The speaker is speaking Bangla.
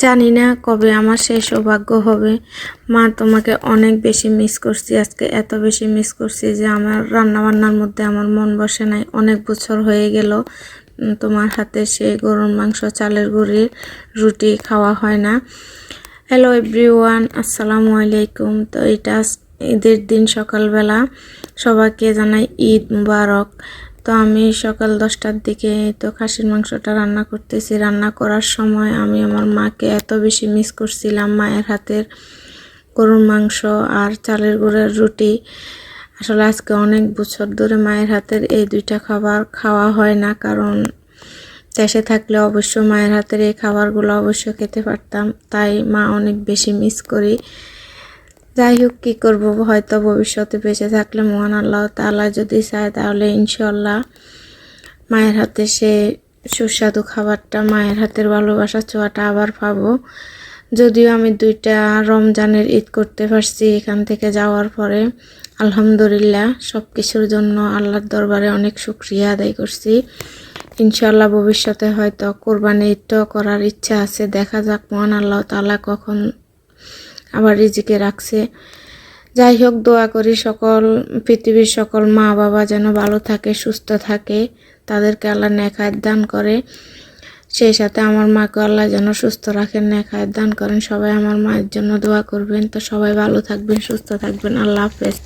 জানি না কবে আমার সেই সৌভাগ্য হবে। মা, তোমাকে অনেক বেশি মিস করছি। আজকে এত বেশি মিস করছি যে আমার রান্না বান্নার মধ্যে আমার মন বসে নাই। অনেক বছর হয়ে গেল তোমার হাতে সেই গরুর মাংস, চালের গুঁড়ির রুটি খাওয়া হয় না। হ্যালো এভরিওয়ান আসসালামু আলাইকুম। তো এটা ঈদের দিন সকালবেলা। সবাইকে জানাই ঈদ মুবারক। তো আমি সকাল দশটার দিকে তো খাসির মাংসটা রান্না করতেছি। রান্না করার সময় আমি আমার মাকে এত বেশি মিস করছিলাম, মায়ের হাতের গরুর মাংস আর চালের গুঁড়ের রুটি। আসলে আজকে অনেক বছর ধরে মায়ের হাতের এই দুইটা খাবার খাওয়া হয় না, কারণ দেশে থাকলে অবশ্য মায়ের হাতের এই খাবারগুলো অবশ্য খেতে পারতাম, তাই মা অনেক বেশি মিস করি। যাই হোক, কী করব? হয়তো ভবিষ্যতে বেঁচে থাকলে মহান আল্লাহ তাআলা যদি চায়, তাহলে ইনশাল্লাহ মায়ের হাতে সে সুস্বাদু খাবারটা, মায়ের হাতের ভালোবাসা ছোঁয়াটা আবার পাবো। যদিও আমি দুইটা রমজানের ঈদ করতে পারছি এখান থেকে যাওয়ার পরে, আলহামদুলিল্লাহ সব কিছুর জন্য আল্লাহর দরবারে অনেক শুক্রিয়া আদায় করছি। ইনশাল্লাহ ভবিষ্যতে হয়তো কোরবানি ঈদটাও করার ইচ্ছা আছে, দেখা যাক মহান আল্লাহ তাআলা কখন আবার রিজিকে রাখছে। যাই হোক, দোয়া করি সকল, পৃথিবীর সকল মা বাবা যেন ভালো থাকে, সুস্থ থাকে, তাদেরকে আল্লাহ নেখায় দান করে। সেই সাথে আমার মাকে আল্লাহ যেন সুস্থ রাখেন নেখায় দান করেন। সবাই আমার মায়ের জন্য দোয়া করবেন। তো সবাই ভালো থাকবেন, সুস্থ থাকবেন। আল্লাহ হাফেজ।